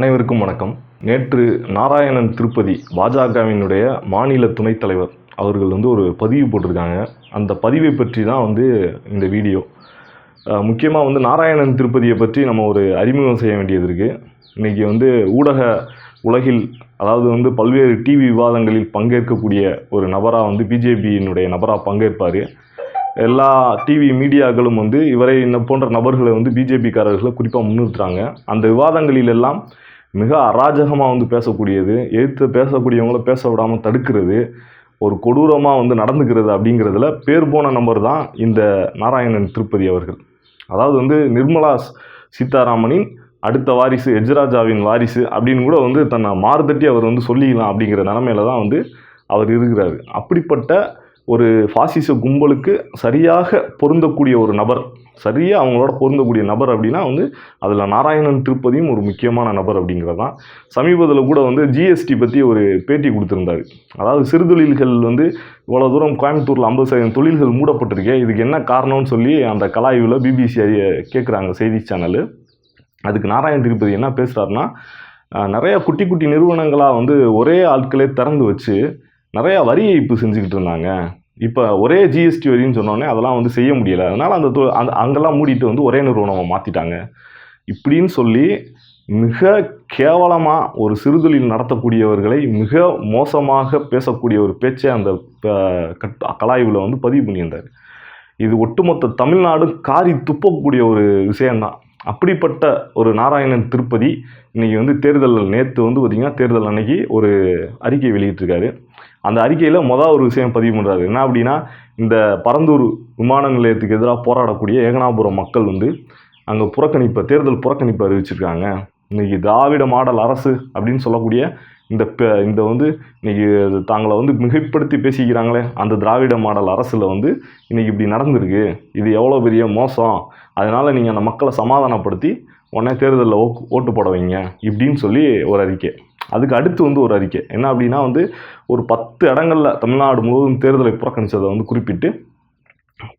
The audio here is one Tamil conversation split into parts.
அனைவருக்கும் வணக்கம். நேற்று நாராயணன் திருப்பதி பாஜகவினுடைய மாநில துணைத் தலைவர் அவர்கள் வந்து ஒரு பதிவு போட்டிருக்காங்க. அந்த பதிவை பற்றி தான் வந்து இந்த வீடியோ. முக்கியமாக வந்து நாராயணன் திருப்பதியை பற்றி நம்ம ஒரு அறிமுகம் செய்ய வேண்டியது இருக்குது இன்றைக்கி வந்து ஊடக உலகில் அதாவது வந்து பல்வேறு டிவி விவாதங்களில் பங்கேற்கக்கூடிய ஒரு நபராக வந்து பிஜேபியினுடைய நபராக பங்கேற்பார். எல்லா டிவி மீடியாக்களும் வந்து இவரை இன்ன போன்ற நபர்களை வந்து பிஜேபிக்காரர்களை குறிப்பாக முன்னிறுத்துறாங்க. அந்த விவாதங்களில் எல்லாம் மிக அராஜகமாக வந்து பேசக்கூடியது எதிர்த்து பேசக்கூடியவங்கள பேச விடாமல் தடுக்கிறது ஒரு கொடூரமாக வந்து நடந்துக்கிறது அப்படிங்கிறதுல பேர் போன நம்பர் தான் இந்த நாராயணன் திருப்பதி அவர்கள். அதாவது வந்து நிர்மலா சீதாராமனின் அடுத்த வாரிசு எஜ்ராஜாவின் வாரிசு அப்படின்னு கூட வந்து தன்னை மாறுதட்டி அவர் வந்து சொல்லிக்கலாம் அப்படிங்கிற நிலமையில தான் வந்து அவர் இருக்கிறாரு. அப்படிப்பட்ட ஒரு ஃபாசிச கும்பலுக்கு சரியாக பொருந்தக்கூடிய ஒரு நபர் சரியாக அவங்களோட பொருந்தக்கூடிய நபர் அப்படின்னா வந்து அதில் நாராயணன் திருப்பதியும் ஒரு முக்கியமான நபர் அப்படிங்கிறது தான் சமீபத்தில் கூட வந்து ஜிஎஸ்டி பற்றி ஒரு பேட்டி கொடுத்துருந்தாரு. அதாவது சிறுதொழில்கள் வந்து இவ்வளோ தூரம் கோயம்புத்தூரில் ஐம்பது சதவீதம் தொழில்கள் மூடப்பட்டிருக்கே இதுக்கு என்ன காரணம்னு சொல்லி அந்த கலாய்வில் பிபிசி கேட்குறாங்க செய்தி சேனலு. அதுக்கு நாராயண் திருப்பதி என்ன பேசுகிறாருன்னா நிறையா குட்டி குட்டி நிறுவனங்களாக வந்து ஒரே ஆட்களே திறந்து வச்சு நிறையா வரி ஏய்ப்பு செஞ்சுக்கிட்டு இருந்தாங்க. இப்போ ஒரே ஜிஎஸ்டி வரின்னு சொன்னோடனே அதெல்லாம் வந்து செய்ய முடியலை. அதனால் அந்த தொ- அந்த அங்கெல்லாம் மூடிட்டு வந்து ஒரே நிறுவனமாக மாற்றிட்டாங்க இப்படின்னு சொல்லி மிக கேவலமாக ஒரு சிறுதொழில் நடத்தக்கூடியவர்களை மிக மோசமாக பேசக்கூடிய ஒரு பேச்சை அந்த கட் கலாய்வில் வந்து பதிவு பண்ணியிருந்தார். இது ஒட்டுமொத்த தமிழ்நாடு காரி துப்பக்கூடிய ஒரு விஷயந்தான் அப்படிப்பட்ட ஒரு நாராயணன் திருப்பதி இன்றைக்கி வந்து தேர்தல் நேற்று வந்து பார்த்திங்கன்னா தேர்தல் அன்னைக்கு ஒரு அறிக்கை வெளியிட்டிருக்காரு. அந்த அறிக்கையில் மொதல் ஒரு விஷயம் பதிவு பண்ணுறாரு என்ன அப்படின்னா இந்த பரந்தூர் விமான நிலையத்துக்கு எதிராக போராடக்கூடிய ஏகனாபுரம் மக்கள் வந்து அங்கே புறக்கணிப்பை தேர்தல் புறக்கணிப்பை அறிவிச்சிருக்காங்க. இன்றைக்கி திராவிட மாடல் அரசு அப்படின்னு சொல்லக்கூடிய இந்த இந்த வந்து இன்றைக்கி தாங்களை வந்து மிகைப்படுத்தி பேசிக்கிறாங்களே அந்த திராவிட மாடல் அரசில் வந்து இன்றைக்கி இப்படி நடந்திருக்கு. இது எவ்வளோ பெரிய மோசம்? அதனால் நீங்கள் அந்த மக்களை சமாதானப்படுத்தி உடனே தேர்தலில் ஓ ஓட்டு போட வைங்க. இப்படின்னு சொல்லி ஒரு அறிக்கை. அதுக்கு அடுத்து வந்து ஒரு அறிக்கை. என்ன அப்படின்னா வந்து ஒரு பத்து இடங்களில் தமிழ்நாடு முழுவதும் தேர்தலை புறக்கணித்ததை வந்து குறிப்பிட்டு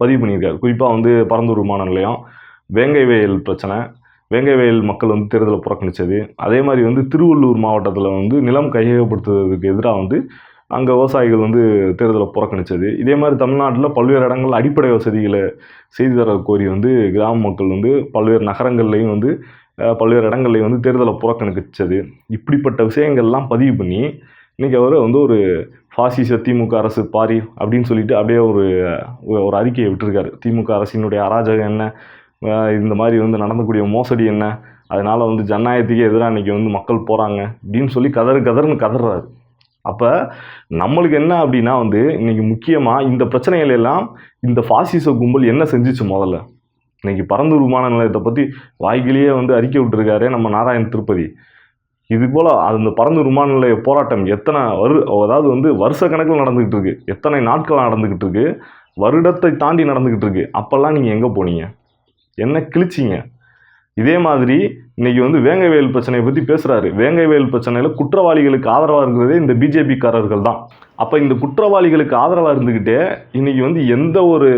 பதிவு பண்ணியிருக்காரு. குறிப்பாக வந்து பரந்தூர் விமான நிலையம் வேங்கை வயல் பிரச்சனை வேங்கை வயல் மக்கள் வந்து தேர்தலை புறக்கணித்தது அதே மாதிரி வந்து திருவள்ளூர் மாவட்டத்தில் வந்து நிலம் கையகப்படுத்துவதற்கு எதிராக வந்து அங்கே விவசாயிகள் வந்து தேர்தலை புறக்கணித்தது இதே மாதிரி தமிழ்நாட்டில் பல்வேறு இடங்களில் அடிப்படை வசதிகளை செய்து தர கோரி வந்து கிராம மக்கள் வந்து பல்வேறு நகரங்கள்லேயும் வந்து பல்வேறு இடங்களில் வந்து தேர்தலை புறக்கணிச்சது. இப்படிப்பட்ட விஷயங்கள்லாம் பதிவு பண்ணி இன்றைக்கி அவர் வந்து ஒரு ஃபாசிச திமுக அரசு பாரி அப்படின்னு சொல்லிட்டு அப்படியே ஒரு ஒரு அறிக்கையை விட்டுருக்காரு. திமுக அரசினுடைய அராஜகம் என்ன? இந்த மாதிரி வந்து நடந்தக்கூடிய மோசடி என்ன? அதனால் வந்து ஜனநாயகத்துக்கே எதிராக இன்றைக்கி வந்து மக்கள் போகிறாங்க அப்படின்னு சொல்லி கதறு கதர்னு கதறாரு. அப்போ நம்மளுக்கு என்ன அப்படின்னா வந்து இன்றைக்கி முக்கியமாக இந்த பிரச்சனைகள் எல்லாம் இந்த ஃபாசிச கும்பல் என்ன செஞ்சிச்சு முதல்ல? இன்றைக்கி பரந்தூர் விமான நிலையத்தை பற்றி வாய்க்கிலேயே வந்து அறிக்கை விட்டுருக்காரு நம்ம நாராயண் திருப்பதி. இது போல் அந்த பரந்தூர் விமான நிலைய போராட்டம் எத்தனை வரு அதாவது வந்து வருஷ கணக்கில் நடந்துக்கிட்டு இருக்கு. எத்தனை நாட்கள் நடந்துக்கிட்டு இருக்கு. வருடத்தை தாண்டி நடந்துக்கிட்டு இருக்கு. அப்போல்லாம் நீங்கள் எங்கே போனீங்க? என்ன கிழிச்சிங்க? இதே மாதிரி இன்னைக்கு வந்து வேங்கைவேல் பிரச்சனையை பற்றி பேசுகிறாரு வேங்கைவேல் பிரச்சனையில் குற்றவாளிகளுக்கு ஆதரவாக இருக்கிறதே இந்த பிஜேபிக்காரர்கள் தான். அப்போ இந்த குற்றவாளிகளுக்கு ஆதரவாக இருந்துக்கிட்டே இன்றைக்கி வந்து எந்த ஒரு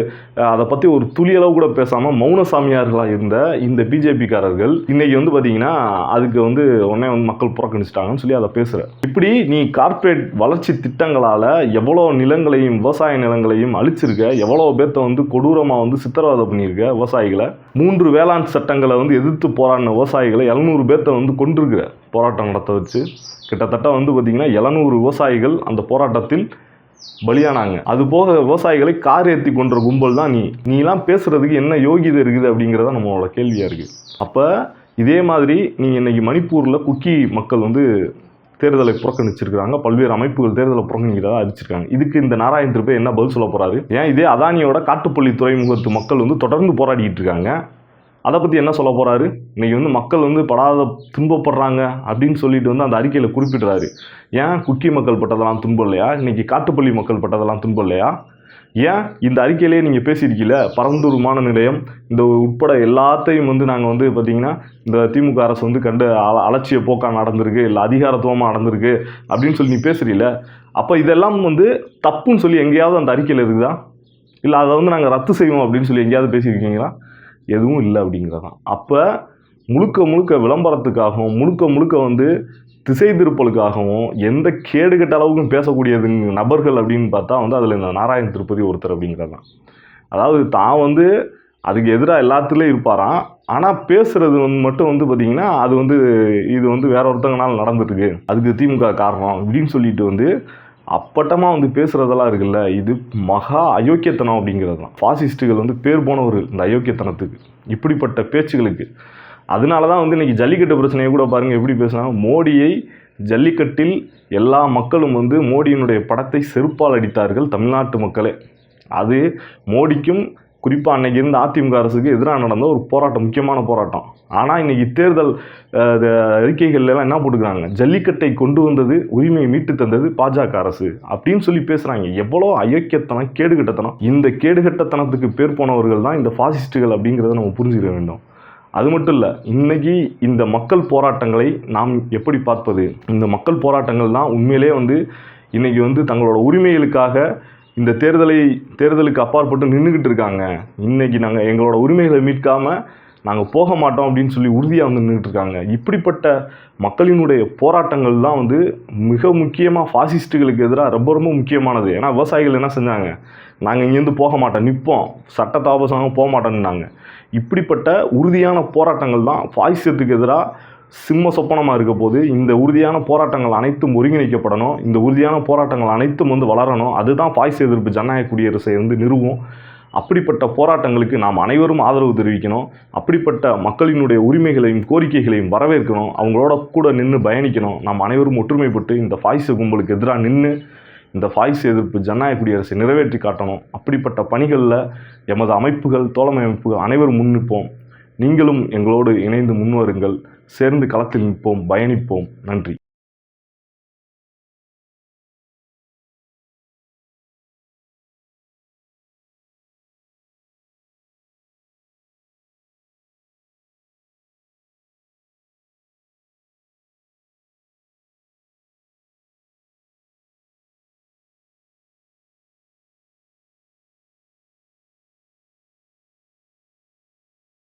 அதை பற்றி ஒரு துளியளவு கூட பேசாமல் மௌன சாமியார்களாக இருந்த இந்த பிஜேபிக்காரர்கள் இன்றைக்கி வந்து பார்த்திங்கன்னா அதுக்கு வந்து உடனே வந்து மக்கள் புறக்கணிச்சிட்டாங்கன்னு சொல்லி அதை பேசுகிற இப்படி நீ கார்ப்பரேட் வளர்ச்சி திட்டங்களால் எவ்வளோ நிலங்களையும் விவசாய நிலங்களையும் அழிச்சிருக்க எவ்வளோ பேர்த்த வந்து கொடூரமாக வந்து சித்திரவதை பண்ணியிருக்க விவசாயிகளை மூன்று வேளாண் சட்டங்களை வந்து எதிர்த்து போராடின விவசாயிகளை எழுநூறு பேர்த்த வந்து கொண்டிருக்கிற போராட்டம் நடத்த வச்சு. கிட்டத்தட்ட வந்து பார்த்திங்கன்னா எழுநூறு விவசாயிகள் அந்த போராட்டத்தில் பலியானாங்க. அது போக விவசாயிகளை கார் ஏற்றி கொன்ற கும்பல் தான் நீ. நீலாம் பேசுகிறதுக்கு என்ன யோகிதை இருக்குது அப்படிங்கிறத நம்மளோட கேள்வியாக இருக்குது அப்போ இதே மாதிரி நீங்கள் இன்னைக்கு மணிப்பூரில் குக்கி மக்கள் வந்து தேர்தலை புறக்கணிச்சிருக்காங்க பல்வேறு அமைப்புகள் தேர்தலை புறக்கணிக்கிறதா அறிவிச்சிருக்காங்க. இதுக்கு இந்த நாராயண் திருப்பதி என்ன பதில் சொல்ல போகிறாரு ஏன் இதே அதானியோட காட்டுப்பள்ளி துறைமுகத்து மக்கள் வந்து தொடர்ந்து போராடிக்கிட்டு இருக்காங்க. அதை பற்றி என்ன சொல்ல போகிறாரு இன்றைக்கி வந்து மக்கள் வந்து படாத துன்பப்படுறாங்க அப்படின்னு சொல்லிட்டு வந்து அந்த அறிக்கையில் குறிப்பிடுறாரு. ஏன் குக்கி மக்கள் பட்டதெல்லாம் துன்பம் இல்லையா? இன்னைக்கு காட்டுப்பள்ளி மக்கள் பட்டதெல்லாம் துன்பம் இல்லையா? ஏன் இந்த அறிக்கையிலேயே நீங்கள் பேசியிருக்கீல? பரந்தூர் விமான நிலையம் இந்த உட்பட எல்லாத்தையும் வந்து நாங்கள் வந்து பார்த்தீங்கன்னா இந்த திமுக அரசு வந்து கண்டு அல- அலட்சிய போக்காக நடந்திருக்கு இல்லை அதிகாரத்துவமாக நடந்திருக்கு அப்படின்னு சொல்லி நீ பேசுகிறீல அப்போ இதெல்லாம் வந்து தப்புன்னு சொல்லி எங்கேயாவது அந்த அறிக்கையில் இருக்குதா? இல்லை அதை வந்து நாங்கள் ரத்து செய்வோம் அப்படின்னு சொல்லி எங்கேயாவது பேசியிருக்கீங்களா? எதுவும் இல்லை அப்படிங்கிறதான். அப்போ முழுக்க முழுக்க விளம்பரத்துக்காகவும் முழுக்க முழுக்க வந்து திசை திருப்பலுக்காகவும் எந்த கேடுகட்ட அளவுக்கும் பேசக்கூடியது நபர்கள் அப்படின்னு பார்த்தா வந்து அதில் இந்த நாராயண திருப்பதி ஒருத்தர் அப்படிங்கிறது தான் அதாவது தான் வந்து அதுக்கு எதிராக எல்லாத்துலேயும் இருப்பாராம். ஆனால் பேசுகிறது வந்து மட்டும் வந்து பார்த்திங்கன்னா அது வந்து இது வந்து வேற ஒருத்தங்கனால நடந்துருக்கு. அதுக்கு திமுக காரணம் இப்படின்னு சொல்லிட்டு வந்து அப்பட்டமாக வந்து பேசுகிறதெல்லாம் இருக்குல்ல இது மகா அயோக்கியத்தனம் அப்படிங்கிறது தான். ஃபாசிஸ்ட்டுகள் வந்து பேர் போனவர்கள் இந்த அயோக்கியத்தனத்துக்கு இப்படிப்பட்ட பேச்சுகளுக்கு. அதனால தான் வந்து இன்றைக்கி ஜல்லிக்கட்டு பிரச்சனையை கூட பாருங்கள் எப்படி பேசுனாங்க மோடியை ஜல்லிக்கட்டில் எல்லா மக்களும் வந்து மோடியினுடைய படத்தை செருப்பால் அடித்தார்கள் தமிழ்நாட்டு மக்களே. அது மோடிக்கும் குறிப்பாக அன்றைக்கி இருந்த அதிமுக அரசுக்கு எதிராக நடந்த ஒரு போராட்டம் முக்கியமான போராட்டம். ஆனால் இன்றைக்கி தேர்தல் அஹ், எல்லாம் என்ன போட்டுக்கிறாங்க? ஜல்லிக்கட்டை கொண்டு வந்தது உரிமையை மீட்டு தந்தது பாஜக அரசு அப்படின்னு சொல்லி பேசுகிறாங்க எவ்வளோ அயோக்கியத்தனம் கேடுகட்டத்தனம். இந்த கேடுகட்டத்தனத்துக்கு பேர் போனவர்கள் தான் இந்த ஃபாசிஸ்ட்டுகள் அப்படிங்கிறத நம்ம புரிஞ்சுக்க வேண்டும். அது மட்டும் இல்லை இன்றைக்கி இந்த மக்கள் போராட்டங்களை நாம் எப்படி பார்ப்பது? இந்த மக்கள் போராட்டங்கள் தான் உண்மையிலே வந்து இன்றைக்கி வந்து தங்களோட உரிமைகளுக்காக இந்த தேர்தலை தேர்தலுக்கு அப்பாற்பட்டு நின்றுக்கிட்டு இருக்காங்க. இன்னைக்கு நாங்கள் எங்களோட உரிமைகளை மீட்காமல் நாங்கள் போக மாட்டோம் அப்படின்னு சொல்லி உறுதியாக வந்து நின்றுட்டுருக்காங்க இப்படிப்பட்ட மக்களினுடைய போராட்டங்கள் தான் வந்து மிக முக்கியமாக ஃபாசிஸ்ட்டுகளுக்கு எதிராக ரொம்ப ரொம்ப முக்கியமானது. ஏன்னா விவசாயிகள் என்ன செஞ்சாங்க? நாங்கள் இங்கேருந்து போக மாட்டோம் நிற்போம் சட்ட தாபசமாக போக மாட்டோம்னாங்க. இப்படிப்பட்ட உறுதியான போராட்டங்கள் தான் ஃபாசிசத்துக்கு எதிராக சிம்ம சொப்பனமாக இருக்க போது இந்த உறுதியான போராட்டங்கள் அனைத்தும் ஒருங்கிணைக்கப்படணும். இந்த உறுதியான போராட்டங்கள் அனைத்தும் வந்து வளரணும். அதுதான் பாய்ஸ் எதிர்ப்பு. ஜனநாயக குடியரசை வந்து நிறுவும். அப்படிப்பட்ட போராட்டங்களுக்கு நாம் அனைவரும் ஆதரவு தெரிவிக்கணும். அப்படிப்பட்ட மக்களினுடைய உரிமைகளையும் கோரிக்கைகளையும் வரவேற்கணும். அவங்களோட கூட நின்று பயணிக்கணும். நாம் அனைவரும் ஒற்றுமைப்பட்டு இந்த ஃபாய்ஸ் கும்பலுக்கு எதிராக நின்று இந்த ஃபாய்ஸ் எதிர்ப்பு ஜனநாயக குடியரசை நிறைவேற்றி காட்டணும். அப்படிப்பட்ட பணிகளில் எமது அமைப்புகள் தோழமை அமைப்புகள் அனைவரும் முன்னிப்போம். நீங்களும் எங்களோடு இணைந்து முன்வருங்கள். சேர்ந்து களத்தில் நிற்போம். பயணிப்போம். நன்றி.